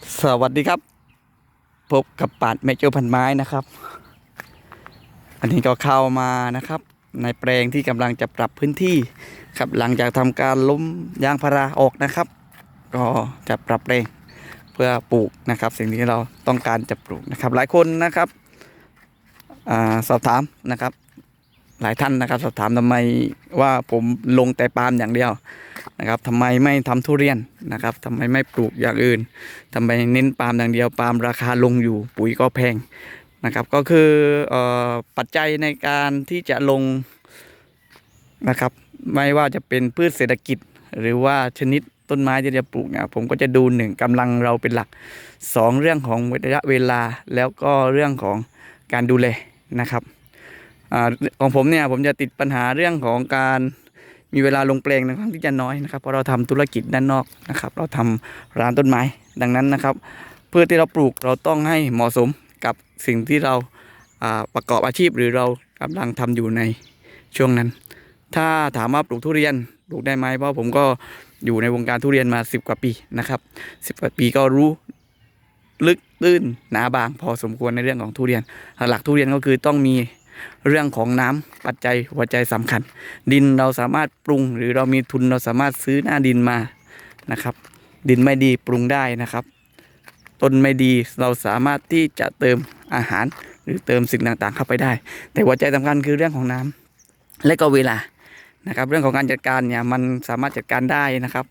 สวัสดีครับ พบกับปาดแม่เจ้าพันไม้นะครับ อันนี้ก็เข้ามานะครับ ในแปลงที่กำลังจะปรับพื้นที่ครับหลังจากทำการล้มยางพาราออกนะครับ ก็จะปรับแปลงเพื่อปลูกนะครับ สิ่งที่เราต้องการจะปลูกนะครับ หลายคนนะครับอสอบถามนะครับ หลายท่านนะครับ สอบถามทำไมว่าผมลงแต่ปาล์มอย่างเดียวนะครับทำไมไม่ทำทุเรียนนะครับทำไมไม่ปลูกอย่างอื่นทำไมเน้นปาล์มอย่างเดียวปาล์มราคาลงอยู่ปุ๋ยก็แพงนะครับ ก็คือออปัจจัยในการที่จะลงนะครับ ไม่ว่าจะเป็นพืชเศรษฐกิจหรือว่าชนิดต้นไม้ที่จะปลูกเนี่ยผมก็จะดูหนึ่งกำลังเราเป็นหลักสองเรื่องของระยะเวลาแล้วก็เรื่องของการดูแลนะครับ อของผมเนี่ยผมจะติดปัญหาเรื่องของการมีเวลาลงแปลงในครั้งที่จะน้อยนะครับเพราะเราทำธุรกิจด้านนอกนะครับ เราทำร้านต้นไม้ดังนั้นนะครับพืชที่เราปลูกเราต้องให้เหมาะสมกับสิ่งที่เราประกอบอาชีพหรือเรากำลังทำอยู่ในช่วงนั้น ถ้าถามว่าปลูกทุเรียนปลูกได้ไหมเพราะผมก็อยู่ในวงการทุเรียนมา 10 กว่าปีนะครับสิบกว่าปีก็รู้ลึกตื้นหนาบางพอสมควรในเรื่องของทุเรียน หลักทุเรียนก็คือต้องมี เรื่องของน้ำปัจจัยหัวใจสำคัญ ดินเราสามารถปรุงหรือเรามีทุนเราสามารถซื้อหน้าดินมานะครับ ดินไม่ดีปรุงได้นะครับ ต้นไม่ดีเราสามารถที่จะเติมอาหารหรือเติมสิ่งต่างๆ เข้าไปได้ แต่หัวใจสำคัญคือเรื่องของน้ำและก็เวลานะครับ เรื่องของการจัดการเนี่ยมันสามารถจัดการได้นะครับ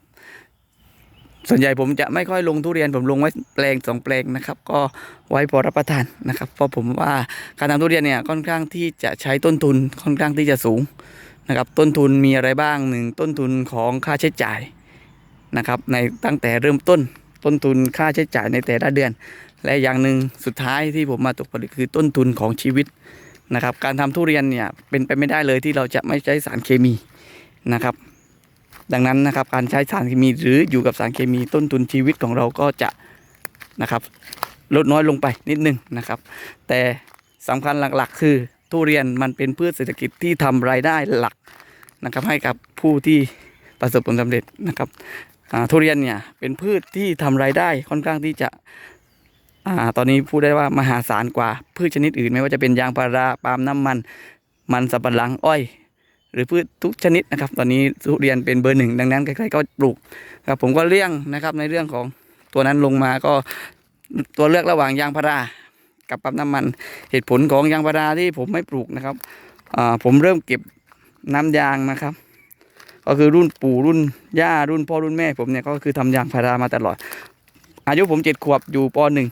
ส่วนใหญ่ผมจะไม่ค่อยลงทุเรียนผมลงไว้แปลงสองแปลงนะครับ ก็ไว้พอรับประทานนะครับ เพราะผมว่าการทำทุเรียนเนี่ยค่อนข้างที่จะใช้ต้นทุนค่อนข้างที่จะสูงนะครับ ต้นทุนมีอะไรบ้างหนึ่งต้นทุนของค่าใช้จ่ายนะครับในตั้งแต่เริ่มต้นต้นทุนค่าใช้จ่ายในแต่ละเดือน และอย่างหนึ่งสุดท้ายที่ผมมาตกผลึกคือต้นทุนของชีวิตนะครับ การทำทุเรียนเนี่ยเป็นไปไม่ได้เลยที่เราจะไม่ใช้สารเคมีนะครับ ดังนั้นนะครับการใช้สารเคมีหรืออยู่กับสารเคมีต้นทุนชีวิตของเราก็จะนะครับลดน้อยลงไปนิดนึงนะครับ แต่สำคัญหลักๆ คือทุเรียนมันเป็นพืชเศรษฐกิจที่ทำรายได้หลักนะครับ ให้กับผู้ที่ประสบผลสำเร็จนะครับทุเรียนเนี่ยเป็นพืชที่ทำรายได้ค่อนข้างที่จะอ่าตอนนี้พูดได้ว่ามหาศาลกว่าพืชชนิดอื่น ไม่ว่าจะเป็นยางพาราปาล์มน้ำมัน มันสำปะหลังอ้อย หรือพืชทุกชนิดนะครับ ตอนนี้ทุเรียนเป็นเบอร์หนึ่งดังนั้นใครๆก็ปลูกครับผมก็เลี่ยงนะครับในเรื่องของตัวนั้นลงมาก็ตัวเลือกระหว่างยางพารากับปั๊มน้ำมันเหตุผลของยางพาราที่ผมไม่ปลูกนะครับผมเริ่มเก็บน้ำยางนะครับ ก็คือรุ่นปู่รุ่นย่ารุ่นพ่อรุ่นแม่ ผมเนี่ยก็คือทำยางพารามาตลอด อายุผมเจ็ดขวบอยู่ปหนึ่ง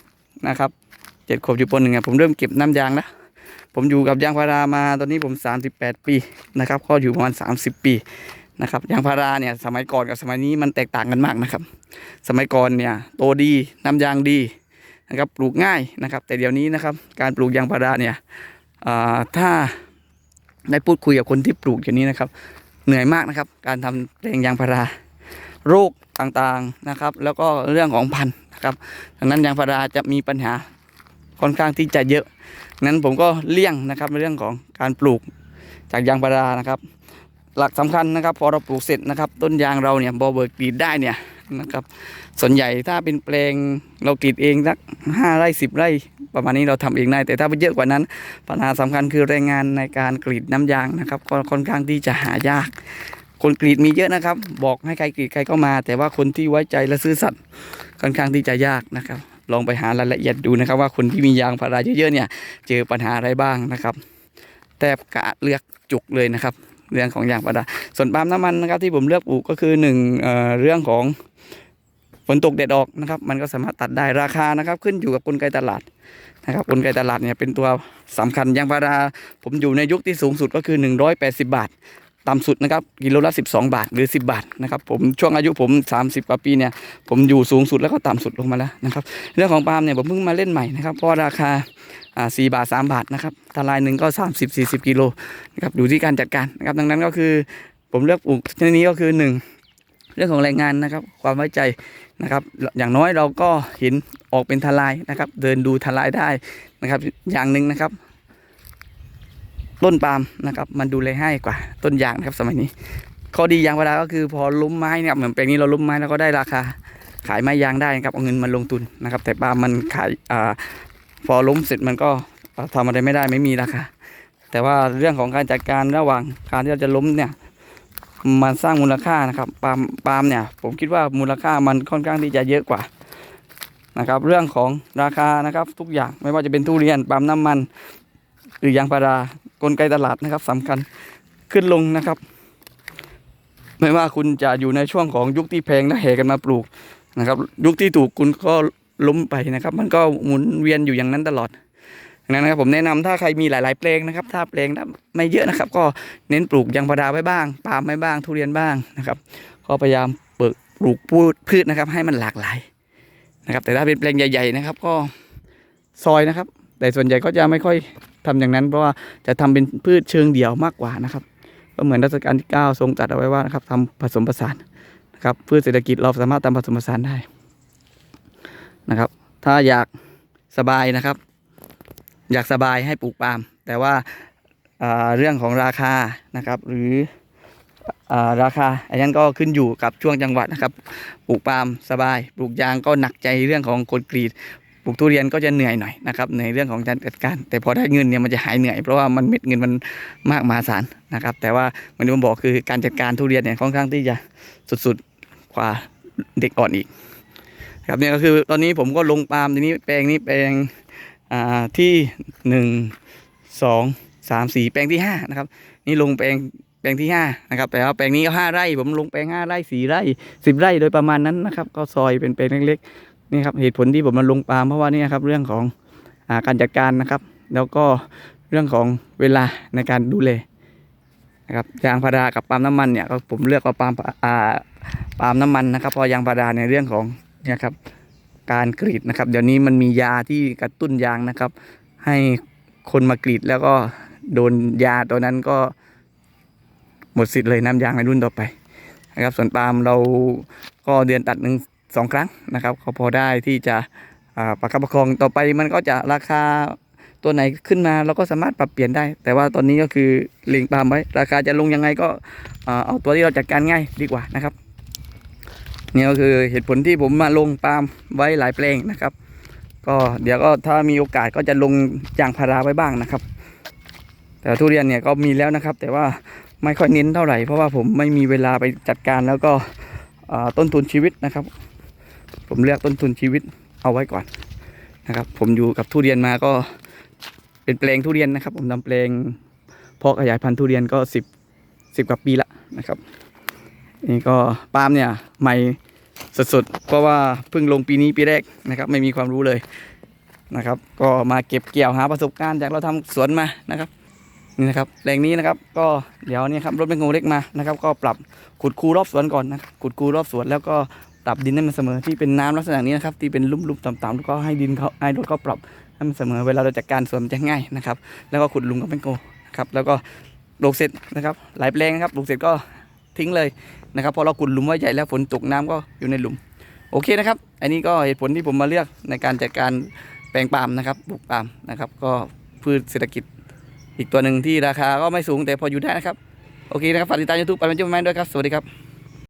นะครับเจ็ดขวบอยู่ปหนึ่งผมเริ่มเก็บน้ำยางนะ ผมอยู่กับยางพารามาตอนนี้ผม 38 ปีนะครับก็อยู่ประมาณ 30 ปีนะครับยางพาราเนี่ยสมัยก่อนกับสมัยนี้มันแตกต่างกันมากนะครับ สมัยก่อนเนี่ยโตดีน้ำยางดีนะครับปลูกง่ายนะครับ แต่เดี๋ยวนี้นะครับการปลูกยางพาราเนี่ยอ่าถ้าได้พูดคุยกับคนที่ปลูกอย่างนี้นะครับ เหนื่อยมากนะครับ การทำแปลงยางพารา โรคต่างๆนะครับ แล้วก็เรื่องของพันธุ์นะครับดังนั้นยางพาราจะมีปัญหา ค่อนข้างที่จะเยอะนั้นผมก็เลี่ยงนะครับในเรื่องของการปลูกจากยางพารานะครับ หลักสำคัญนะครับ พอเราปลูกเสร็จนะครับ ต้นยางเราเนี่ยบอเบิร์กกรีดได้เนี่ยนะครับ ส่วนใหญ่ถ้าเป็นแปลงเรากรีดเองสักห้าไร่สิบไร่ประมาณนี้เราทำเองได้ แต่ถ้าไปเยอะกว่านั้น ปัญหาสำคัญคือแรงงานในการกรีดน้ำยางนะครับ ก็ค่อนข้างที่จะหายาก คนกรีดมีเยอะนะครับ บอกให้ใครกรีดใครก็มา แต่ว่าคนที่ไว้ใจและซื่อสัตย์ค่อนข้างที่จะยากนะครับ ลองไปหารายละเอียดดูนะครับว่าคนที่มียางพาราเยอะๆเนี่ยเจอปัญหาอะไรบ้างนะครับแทบกะเลือกจุกเลยนะครับ เรื่องของยางพาราส่วนปาล์มน้ำมันนะครับที่ผมเลือกปลูกก็คือหนึ่งเอ่อเรื่องของฝนตกแดดออกนะครับ มันก็สามารถตัดได้ราคานะครับ ขึ้นอยู่กับกลไกตลาดนะครับกลไกตลาดเนี่ยเป็นตัวสำคัญยางพาราผมอยู่ในยุคที่สูงสุดก็คือ 180 บาท ต่ำสุดนะครับกิโลละ 12 บาทหรือ 10 บาทนะครับผมช่วงอายุผม 30กว่าปีเนี่ยผมอยู่สูงสุดแล้วก็ต่ำสุดลงมาแล้วนะครับเรื่องของปาล์มเนี่ยผมเพิ่งมาเล่นใหม่นะครับเพราะราคาอ่า4บาท 3 บาทนะครับทลายหนึ่งก็ 30 40 กิโลนะครับดูที่การจัดการนะครับดังนั้นก็คือผมเลือกปลูกชนิดนี้ก็คือ 1 เรื่องของแรงงานนะครับความไว้ใจนะครับอย่างน้อยเราก็เห็นออกเป็นทลายนะครับเดินดูทลายได้นะครับอย่างหนึ่งนะครับ ต้นปาล์มนะครับมันดูแลให้กว่าต้นยางนะครับสมัยนี้ข้อดียางพาราก็คือพอล้มไม้เนี่ยเหมือนแปลงนี้เราล้มไม้แล้วก็ได้ราคาขายไม้ยางได้นะครับเอาเงินมาลงทุนนะครับ แต่ปาล์มมันขายอ่าพอล้มเสร็จมันก็อ่าทำอะไรไม่ได้ไม่มีราคาแต่ว่าเรื่องของการจัดการระหว่างการที่เราจะล้มเนี่ยมันสร้างมูลค่านะครับปาล์มปาล์มเนี่ยผมคิดว่ามูลค่ามันค่อนข้างที่จะเยอะกว่านะครับ เรื่องของราคานะครับทุกอย่างไม่ว่าจะเป็นทุเรียนปาล์มน้ำมัน หรือยางพารากลไกตลาดนะครับสำคัญขึ้นลงนะครับ ไม่ว่าคุณจะอยู่ในช่วงของยุคที่แพงและแห่กันมาปลูกนะครับ ยุคที่ถูกคุณก็ล้มไปนะครับ มันก็หมุนเวียนอยู่อย่างนั้นตลอดนั้นนะครับผมแนะนำถ้าใครมีหลายๆแปลงนะครับ ถ้าแปลงไม่เยอะนะครับ ก็เน้นปลูกยางพาราไว้บ้างปาล์มไว้บ้างทุเรียนบ้างนะครับก็พยายามเปิดปลูกพืชนะครับ ให้มันหลากหลายนะครับ แต่ถ้าเป็นแปลงใหญ่ ๆ นะครับ ก็ซอยนะครับ แต่ส่วนใหญ่ก็จะไม่ค่อย ทำอย่างนั้นเพราะว่าจะทำเป็นพืชเชิงเดี่ยวมากกว่านะครับ ก็เหมือนรัชกาลที่ 9 ทรงจัดเอาไว้ว่านะครับทำผสมผสานนะครับพืชเศรษฐกิจเราสามารถทำผสมผสานได้นะครับ ถ้าอยากสบายนะครับ อยากสบายให้ปลูกปาล์มแต่ว่าาเรื่องของราคานะครับ หรืออราคาอันนั้นก็ขึ้นอยู่กับช่วงจังหวัดนะครับ ปลูกปาล์มสบาย ปลูกยางก็หนักใจเรื่องของกลกรีด ลูกทุเรียนก็จะเหนื่อยหน่อยนะครับในเรื่องของการจัดการ แต่พอได้เงินเนี่ยมันจะหายเหนื่อยเพราะว่ามันเม็ดเงินมันมากมหาศาลนะครับ แต่ว่าเหมือนที่ผมบอกคือการจัดการทุเรียนเนี่ยค่อนข้างที่จะสุดๆกว่าเด็กอ่อนอีกครับเนี่ยก็คือตอนนี้ผมก็ลงปาล์มทีนี้แปลงนี้แปลงอ่าที่หนึ่งสองสามสี่แปลงที่ห้านะครับนี่ลงแปลงแปลงที่ห้านะครับแต่ว่าแปลงนี้ก็ห้าไร่ ผมลงแปลงห้าไร่สี่ไร่สิบไร่โดยประมาณนั้นนะครับ ก็ซอยเป็นแปลงเล็ก นี่ครับเหตุผลที่ผมมาลงปาล์มเพราะว่านี่ครับเรื่องของอาการจัดการนะครับ แล้วก็เรื่องของเวลาในการดูแลนะครับยางพารากับปาล์มน้ำมันเนี่ยก็ผมเลือกเอาปาล์มอ่าปาล์มน้ำมันนะครับเพราะยางพาราในเรื่องของเนี่ยครับการกรีดนะครับ เดี๋ยวนี้มันมียาที่กระตุ้นยางนะครับ ให้คนมากรีดแล้วก็โดนยาตัวนั้นก็หมดสิทธิ์เลยน้ำยางในรุ่นต่อไปนะครับส่วนปาล์มเราก็เดือนตัดหนึ่ง สองครั้งนะครับก็พอได้ที่จะอ่าประคับประคองต่อไปมันก็จะราคาตัวไหนขึ้นมาเราก็สามารถปรับเปลี่ยนได้ แต่ว่าตอนนี้ก็คือเล็งปาล์มไว้ราคาจะลงยังไงก็เอาตัวที่เราจัดการง่ายดีกว่านะครับนี่ก็คือเหตุผลที่ผมมาลงปาล์มไว้หลายแปลงนะครับ ก็เดี๋ยวก็ถ้ามีโอกาสก็จะลงยางพาราไว้บ้างนะครับ แต่ทุเรียนเนี่ยก็มีแล้วนะครับ แต่ว่าไม่ค่อยเน้นเท่าไหร่เพราะว่าผมไม่มีเวลาไปจัดการแล้วก็ต้นทุนชีวิตนะครับ ผมเลือกต้นทุนชีวิตเอาไว้ก่อนนะครับ ผมอยู่กับทุเรียนมาก็เป็นแปลงทุเรียนนะครับ ผมทำแปลงเพาะขยายพันธุ์ทุเรียนก็สิบสิบกว่าปีละนะครับนี่ก็ปาล์มเนี่ยใหม่สดๆเพราะว่าเพิ่งลงปีนี้ปีแรกนะครับ ไม่มีความรู้เลยนะครับ ก็มาเก็บเกี่ยวหาประสบการณ์จากเราทำสวนมานะครับนี่นะครับแปลงนี้นะครับก็เดี๋ยวนี้ครับรถเป็นงูเล็กมานะครับ ก็ปรับขุดคูรอบสวนก่อนนะขุดคูรอบสวนแล้วก็ ปรับดินให้มันเสมอที่เป็นน้ำลักษณะนี้นะครับที่เป็นลุ่มๆต่ำๆแล้วก็ให้ดินเขาให้รถเขาปรับให้มันเสมอเวลาเราจัดการสวนมันจะง่ายนะครับ แล้วก็ขุดลุมกับเป็นโกนะครับแล้วก็ปลูกเสร็จนะครับ หลายแปลงนะครับปลูกเสร็จก็ทิ้งเลยนะครับพอเราขุดหลุมไว้ใหญ่แล้วฝนตกน้ำก็อยู่ในหลุม โอเคนะครับ อันนี้ก็เหตุผลที่ผมมาเลือกในการจัดการแปลงปาล์มนะครับปลูกปาล์มนะครับ ก็พืชเศรษฐกิจอีกตัวหนึ่งที่ราคาก็ไม่สูงแต่พออยู่ได้นะครับ โอเคนะครับ ฝากติดตามยูทูบไปเป็นเจ้าแม่ด้วยครับ สวัสดีครับ